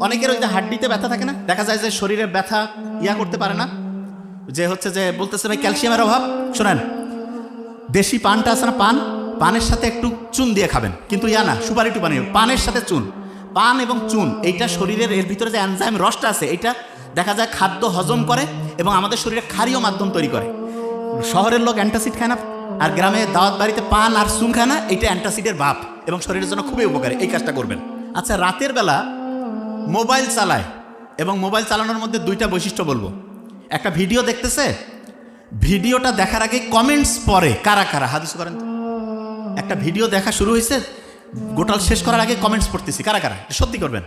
অনেকের ওই যে হাড্ডিতে ব্যথা থাকে না? দেখা যায় যে শরীরে ব্যথা ইয়া করতে পারে না। যে হচ্ছে যে বলতেছে, ভাই, ক্যালসিয়ামের অভাব। শোনেন, দেশি পানটা আছে না, পান? পানের সাথে একটু চুন দিয়ে খাবেন। কিন্তু ইয়া না, সুপারি টুপানি পানের সাথে চুন। পান এবং চুন, এইটা শরীরের, এর ভিতরে যে অ্যানজাইম রসটা আছে এটা দেখা যায় খাদ্য হজম করে এবং আমাদের শরীরে ক্ষারীয় মাধ্যম তৈরি করে। শহরের লোক অ্যান্টাসিড খায় না? আর গ্রামে দাওয়াত বাড়িতে পান আর চুন খায় না? এটা অ্যান্টাসিডের ভাব এবং শরীরের জন্য খুবই উপকারী। এই কাজটা করবেন। আচ্ছা রাতের বেলা মোবাইল চালায় এবং মোবাইল চালানোর মধ্যে দুইটা বৈশিষ্ট্য বলব। একটা ভিডিও দেখতেছে, ভিডিওটা দেখার আগে কমেন্টস পরে কারা কারা? হাদিস করেন একটা ভিডিও দেখা শুরু হয়েছে, গোটাল শেষ করার আগে কমেন্টস পড়তেছি, কারা কারা? সত্যি করবেন?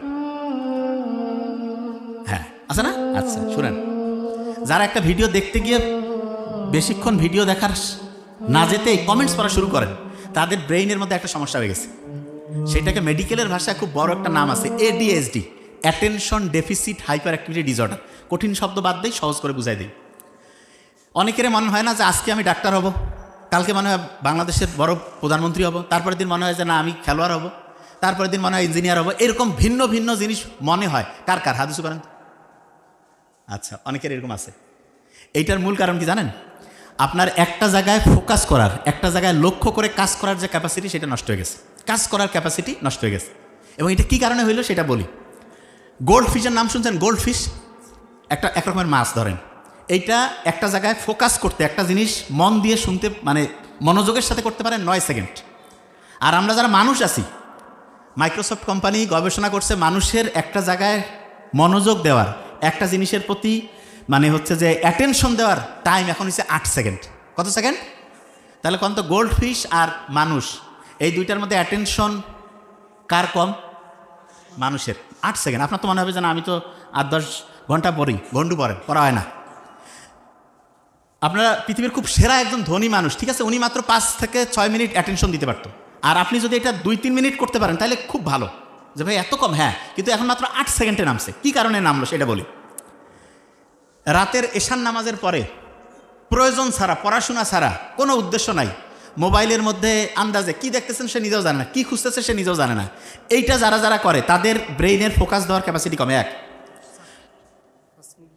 হ্যাঁ আছে না? আচ্ছা শুনেন। যারা একটা ভিডিও দেখতে গিয়ে বেশিক্ষণ ভিডিও দেখার না যেতেই কমেন্টস পড়া শুরু করেন, তাদের ব্রেইনের মধ্যে একটা সমস্যা হয়ে গেছে। সেটাকে মেডিকেলের ভাষায় খুব বড় একটা নাম আছে ADHD attention deficit hyperactivity disorder. কঠিন শব্দ বাদ দেই, সহজ করে বুঝাই দিই। অনেকের মনে হয় না যে আজকে আমি ডাক্তার হব, কালকে মনে হয় বাংলাদেশের বড় প্রধানমন্ত্রী হব, তারপরের দিন মনে হয় যে না, আমি খেলোয়াড় হব, তারপরের দিন মনে হয় ইঞ্জিনিয়ার হব, এরকম ভিন্ন ভিন্ন জিনিস মনে হয়। কার কার? হাদিসু করেন আচ্ছা অনেকের এরকম আছে। এইটার মূল কারণ কি জানেন? আপনার একটা জায়গায় ফোকাস করার, একটা জায়গায় লক্ষ্য করে কাজ করার যে ক্যাপাসিটি সেটা নষ্ট হয়ে গেছে। কাজ করার ক্যাপাসিটি নষ্ট হয়ে গেছে। এবং এটা কী কারণে হইল সেটা বলি। গোল্ড ফিশের নাম শুনছেন? গোল্ড ফিশ একটা, এক রকমের মাছ ধরেন। এইটা একটা জায়গায় ফোকাস করতে, একটা জিনিস মন দিয়ে শুনতে মানে মনোযোগের সাথে করতে পারেন নয় সেকেন্ড। আর আমরা যারা মানুষ আছি, মাইক্রোসফট কোম্পানি গবেষণা করছে মানুষের একটা জায়গায় মনোযোগ দেওয়ার, একটা জিনিসের প্রতি মানে হচ্ছে যে অ্যাটেনশন দেওয়ার টাইম এখন হচ্ছে আট সেকেন্ড। কত সেকেন্ড? তাহলে কোন তো গোল্ড ফিশ আর মানুষ, এই দুইটার মধ্যে অ্যাটেনশন কার কম? মানুষের। আট সেকেন্ড আপনার তো মনে হবে যে না আমি তো আট দশ ঘণ্টা পড়ি। ঘন্টু পড়েন পড়া হয় না। আপনারা পৃথিবীর খুব সেরা একজন ধনী মানুষ ঠিক আছে? উনি মাত্র পাঁচ থেকে ছয় মিনিট অ্যাটেনশন দিতে পারতো। আর আপনি যদি এটা দুই তিন মিনিট করতে পারেন তাহলে খুব ভালো। যে ভাই এত কম? হ্যাঁ কিন্তু এখন মাত্র আট সেকেন্ডে নামছে। কি কারণে নামলো সেটা বলি। রাতের এশান নামাজের পরে প্রয়োজন ছাড়া পড়াশোনা ছাড়া কোনো উদ্দেশ্য নাই। মোবাইলের মধ্যে আন্দাজে কি দেখতেছেন সে নিজেও জানে না, কি খুঁজতেছে সে নিজেও জানে না। এইটা যারা যারা করে, তাদের ব্রেইনের ফোকাস দেওয়ার ক্যাপাসিটি কমে এক।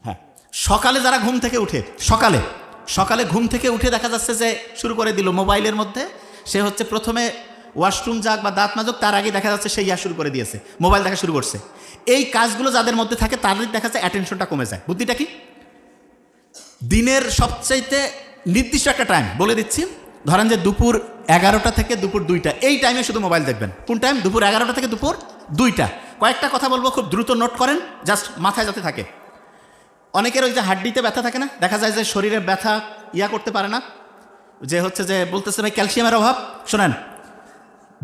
হ্যাঁ। সকালে যারা ঘুম থেকে উঠে, সকালে সকালে ঘুম থেকে উঠে দেখা যাচ্ছে যে শুরু করে দিল মোবাইলের মধ্যে, সে হচ্ছে প্রথমে ওয়াশরুম যাক বা দাঁত মাজক, তার আগে দেখা যাচ্ছে সে ইয়া শুরু করে দিয়েছে, মোবাইল দেখা শুরু করছে। এই কাজগুলো যাদের মধ্যে থাকে, তাদের দেখা যাচ্ছে অ্যাটেনশনটা কমে যায়। বুদ্ধিটা কি? দিনের সবচাইতে নির্দিষ্ট একটা টাইম বলে দিচ্ছি ধরেন যে দুপুর এগারোটা থেকে দুপুর দুইটা, এই টাইমে শুধু মোবাইল দেখবেন। কোন টাইম দুপুর এগারোটা থেকে দুপুর দুইটা। কয়েকটা কথা বলব, খুব দ্রুত নোট করেন জাস্ট মাথায় যাতে থাকে। অনেকের ওই যে হাড্ডিতে ব্যথা থাকে না? দেখা যায় যে শরীরে ব্যথা ইয়া করতে পারে না। যে হচ্ছে যে বলতেছে, ভাই, ক্যালসিয়ামের অভাব। শোনেন,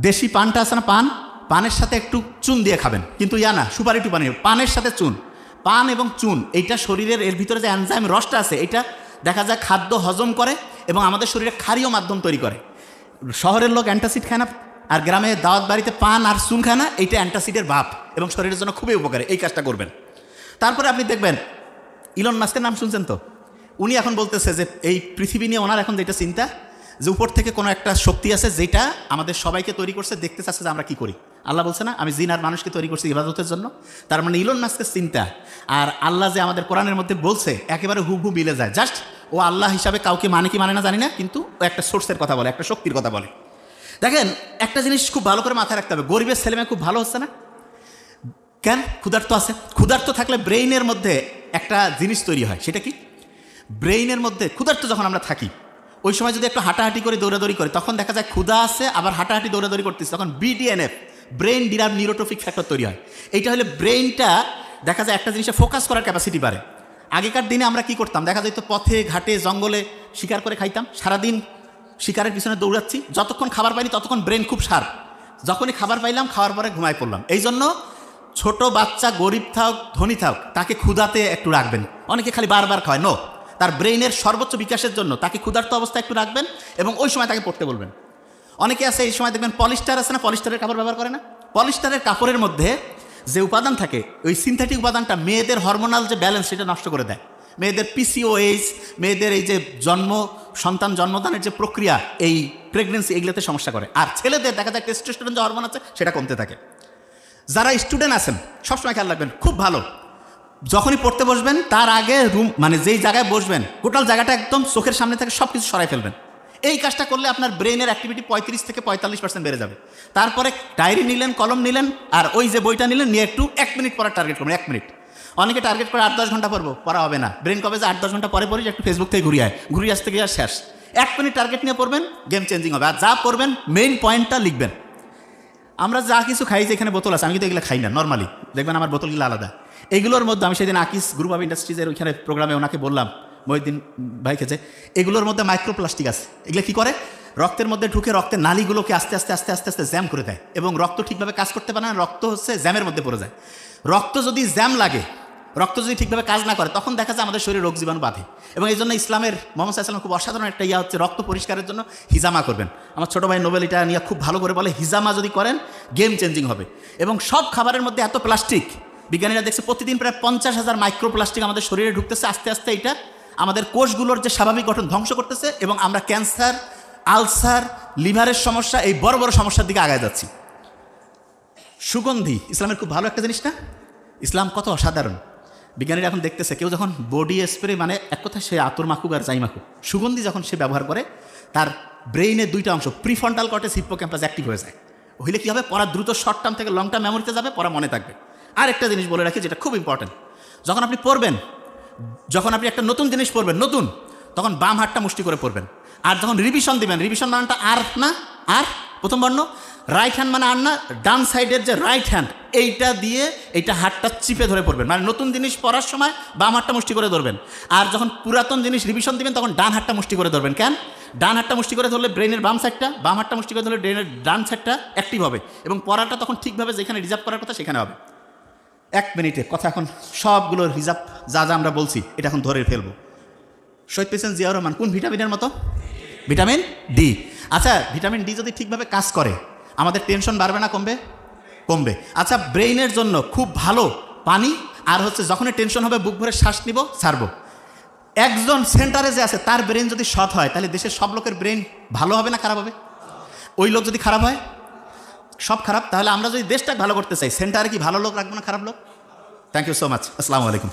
দেশি পানটা আছে না পান? পানের সাথে একটু চুন দিয়ে খাবেন। কিন্তু ইয়া না, সুপারি টুপানি, পানের সাথে চুন। পান এবং চুন, এইটা শরীরের, এর ভিতরে যে অ্যানজাইম রসটা আছে এটা দেখা যায় খাদ্য হজম করে এবং আমাদের শরীরে ক্ষারীয় মাধ্যম তৈরি করে। শহরের লোক অ্যান্টাসিড খায় না আর গ্রামে দাওয়াত বাড়িতে পান আর চুন খায় না, এইটা অ্যান্টাসিডের ভাব এবং শরীরের জন্য খুবই উপকারী। এই কাজটা করবেন। তারপরে আপনি দেখবেন ইলন মাস্কের নাম শুনছেন তো? উনি এখন বলতেছে যে, এই পৃথিবী নিয়ে ওনার এখন যেটা চিন্তা, যে উপর থেকে কোনো একটা শক্তি আছে যেটা আমাদের সবাইকে তৈরি করছে, দেখতে চাচ্ছে যে আমরা কি করি। আল্লাহ বলছে না, আমি জিন আর মানুষকে তৈরি করছি ইবাদতের জন্য। তার মানে ইলন মাস্কের চিন্তা। আর আল্লাহ যে আমাদের কোরআনের মধ্যে বলছে, একেবারে হু হু মিলে যায়। জাস্ট ও আল্লাহ হিসাবে কাউকে মানে কি মানে না জানি না, কিন্তু ও একটা সোর্সের কথা বলে, একটা শক্তির কথা বলে। দেখেন, একটা জিনিস খুব ভালো করে মাথায় রাখতে হবে, গরিবের ছেলেমেয়ে খুব ভালো হচ্ছে না? কেন? ক্ষুধার্ত আছে? ক্ষুধার্ত থাকলে ব্রেইনের মধ্যে একটা জিনিস তৈরি হয়, সেটা কি? ব্রেইনের মধ্যে, ক্ষুধার্ত যখন আমরা থাকি, ওই সময় যদি একটু হাঁটাহাঁটি করে দৌড়াদৌড়ি করে, তখন দেখা যায় ক্ষুধা আছে, আবার হাঁটাহাঁটি দৌড়াদৌড়ি করতেছে, তখন BDNF brain derived neurotrophic factor তৈরি হয়। এইটা হলে ব্রেইনটা দেখা যায় একটা জিনিসে ফোকাস করার ক্যাপাসিটি বাড়ে। আগেকার দিনে আমরা কি করতাম? দেখা যেত পথে, ঘাটে, জঙ্গলে শিকার করে খাইতাম। সারাদিন শিকারের পিছনে দৌড়াচ্ছি। যতক্ষণ খাবার পাইনি, ততক্ষণ ব্রেন খুব সার যখনই খাবার পাইলাম, খাওয়ার পরে ঘুমায় পড়লাম। এই জন্য ছোট বাচ্চা গরিব থাক, ধনী থাক, তাকে ক্ষুধাতে একটু রাখবেন। অনেকে খালি বারবার খায়, নো। তার ব্রেইনের সর্বোচ্চ বিকাশের জন্য তাকে ক্ষুধার্ত অবস্থায় একটু রাখবেন এবং ওই সময় তাকে পড়তে বলবেন। অনেকে আছে, এই সময় দেখবেন পলিস্টার আছে না? পলিস্টারের কাপড় ব্যবহার করে না? পলিস্টারের কাপড়ের মধ্যে যে উপাদান থাকে, ওই সিনথেটিক উপাদানটা মেয়েদের হরমোনাল যে ব্যালেন্স সেটা নষ্ট করে দেয়। মেয়েদের পিসিওএইচ মেয়েদের এই যে জন্ম, সন্তান জন্মদানের যে প্রক্রিয়া, এই প্রেগনেন্সি এগুলোতে সমস্যা করে। আর ছেলেদের দেখা যায় টেস্টোস্টেরন যে হরমোন আছে, সেটা কমতে থাকে। যারা স্টুডেন্ট আছেন, সবসময় খেয়াল রাখবেন, খুব ভালো। যখনই পড়তে বসবেন, তার আগে রুম মানে যেই জায়গায় বসবেন টোটাল জায়গাটা একদম চোখের সামনে থেকে সব কিছু সরাই ফেলবেন। এই কাজটা করলে আপনার ব্রেনের অ্যাক্টিভিটি পঁয়ত্রিশ থেকে পঁয়তাল্লিশ পার্সেন্ট বেড়ে যাবে। তারপরে ডায়েরি নিলেন কলম নিলেন, আর ওই যে বইটা নিলেন, নিয়ে একটু এক মিনিট পরে টার্গেট করবেন, এক মিনিট অনেকে টার্গেট করে আট দশ ঘণ্টা পড়ব, পড়া হবে না। ব্রেন কবে যে আট দশ ঘণ্টা পরে যে একটু ফেসবুক থেকে ঘুরিয়ে আয়। ঘুরিয়ে আসতে গিয়ে আর শেষ। এক মিনিট টার্গেট নিয়ে পড়বেন গেম চেঞ্জিং হবে। আর যা পড়বেন মেইন পয়েন্টটা লিখবেন। আমরা যা কিছু খাই যে এখানে বোতল আছে, আমি কিন্তু এগুলো খাই না নর্মালি দেখবেন আমার বোতলগুলো আলাদা। এগুলোর মধ্যে আমি সেদিন আকিস গ্রুপ অফ ইন্ডাস্ট্রিজের ওইখানে প্রোগ্রামে ওনাকে বললাম মহিদিন ভাইকে যে এগুলোর মধ্যে মাইক্রোপ্লাস্টিক আছে। এগুলো কি করে? রক্তের মধ্যে ঢুকে রক্তের নালীগুলোকে আস্তে আস্তে আস্তে আস্তে আস্তে জ্যাম করে দেয় এবং রক্ত ঠিকভাবে কাজ করতে পারে না, রক্ত হচ্ছে জ্যামের মধ্যে পড়ে যায়। রক্ত যদি জ্যাম লাগে, রক্ত যদি ঠিকভাবে কাজ না করে, তখন দেখা যায় আমাদের শরীরে রোগ জীবাণু বাঁধে। এবং এই জন্য ইসলামের মোহাম্মদ সাল্লাম খুব অসাধারণ একটা ইয়া হচ্ছে রক্ত পরিষ্কারের জন্য হিজামা করবেন। আমার ছোটো ভাই নোবেল এটা নিয়ে খুব ভালো করে বলে, হিজামা যদি করেন গেম চেঞ্জিং হবে। এবং সব খাবারের মধ্যে এত প্লাস্টিক বিজ্ঞানীরা দেখছে প্রতিদিন প্রায় পঞ্চাশ হাজার মাইক্রোপ্লাস্টিক আমাদের শরীরে ঢুকতেছে, আস্তে আস্তে এটা আমাদের কোষগুলোর যে স্বাভাবিক গঠন ধ্বংস করতেছে এবং আমরা ক্যান্সার, আলসার, লিভারের সমস্যা, এই বড় বড় সমস্যার দিকে আগায় যাচ্ছি। সুগন্ধি, ইসলামের খুব ভালো একটা জিনিস না ইসলাম কত অসাধারণ। বিজ্ঞানীরা এখন দেখতেছে, কেউ যখন বডি স্প্রে মানে এক কথা সে আতর মাখুক আর যাই মাখুক, সুগন্ধি যখন সে ব্যবহার করে, তার ব্রেইনের দুইটা অংশ প্রিফন্টাল কর্টেস হিপ্পোক্যাম্পাস অ্যাক্টিভ হয়ে যায়। হইলে কী হবে? পড়া দ্রুত শর্ট টার্ম থেকে লং টার্ম মেমোরিতে যাবে, পড়া মনে থাকবে। আর একটা জিনিস বলে রাখি যেটা খুব ইম্পর্টেন্ট যখন আপনি পড়বেন যখন আপনি একটা নতুন জিনিস পড়বেন নতুন, তখন বাম হাতটা মুষ্টি করে পড়বেন আর যখন রিভিশন দিবেন রিভিশন মানটা আর না, আর, প্রথম বর্ণ রাইট হ্যান্ড মানে আর না, ডান সাইডের যে রাইট হ্যান্ড এইটা দিয়ে এইটা হাতটা চিপে ধরে পড়বেন মানে নতুন জিনিস পড়ার সময় বাম হাতটা মুষ্টি করে ধরবেন। আর যখন পুরাতন জিনিস রিভিশন দিবেন, তখন ডান হাতটা মুষ্টি করে ধরবেন। কেন? ডান হাতটা মুষ্টি করে ধরলে ব্রেনের বাম সাইডটা বাম হাতটা মুষ্টি করে ধরলে ব্রেনের ডান সাইডটা অ্যাক্টিভ হবে। এবং পড়াটা তখন ঠিকভাবে যেখানে রিজার্ভ করার কথা সেখানে হবে। এক মিনিটে, কথা এখন সবগুলো রিজার্ভ যা যা আমরা বলছি, এটা এখন ধরে ফেলব। শহীদ পেশেন্ট জিয়াউর রহমান, কোন ভিটামিনের মতো? ভিটামিন ডি আচ্ছা ভিটামিন ডি যদি ঠিকভাবে কাজ করে, আমাদের টেনশন বাড়বে না, কমবে? কমবে। আচ্ছা ব্রেইনের জন্য খুব ভালো পানি, আর হচ্ছে যখনই টেনশন হবে, বুক ভরে শ্বাস নিব, ছাড়বো। একজন সেন্টারে যে আছে, তার ব্রেন যদি সৎ হয়, তাহলে দেশের সব লোকের ব্রেন ভালো হবে না খারাপ হবে? ওই লোক যদি খারাপ হয় সব খারাপ, তাহলে আমরা যদি দেশটা ভালো করতে চাই, সেন্টারে কি ভালো লোক রাখব না খারাপ লোক? থ্যাংক ইউ সো মাচ আসসালামু আলাইকুম।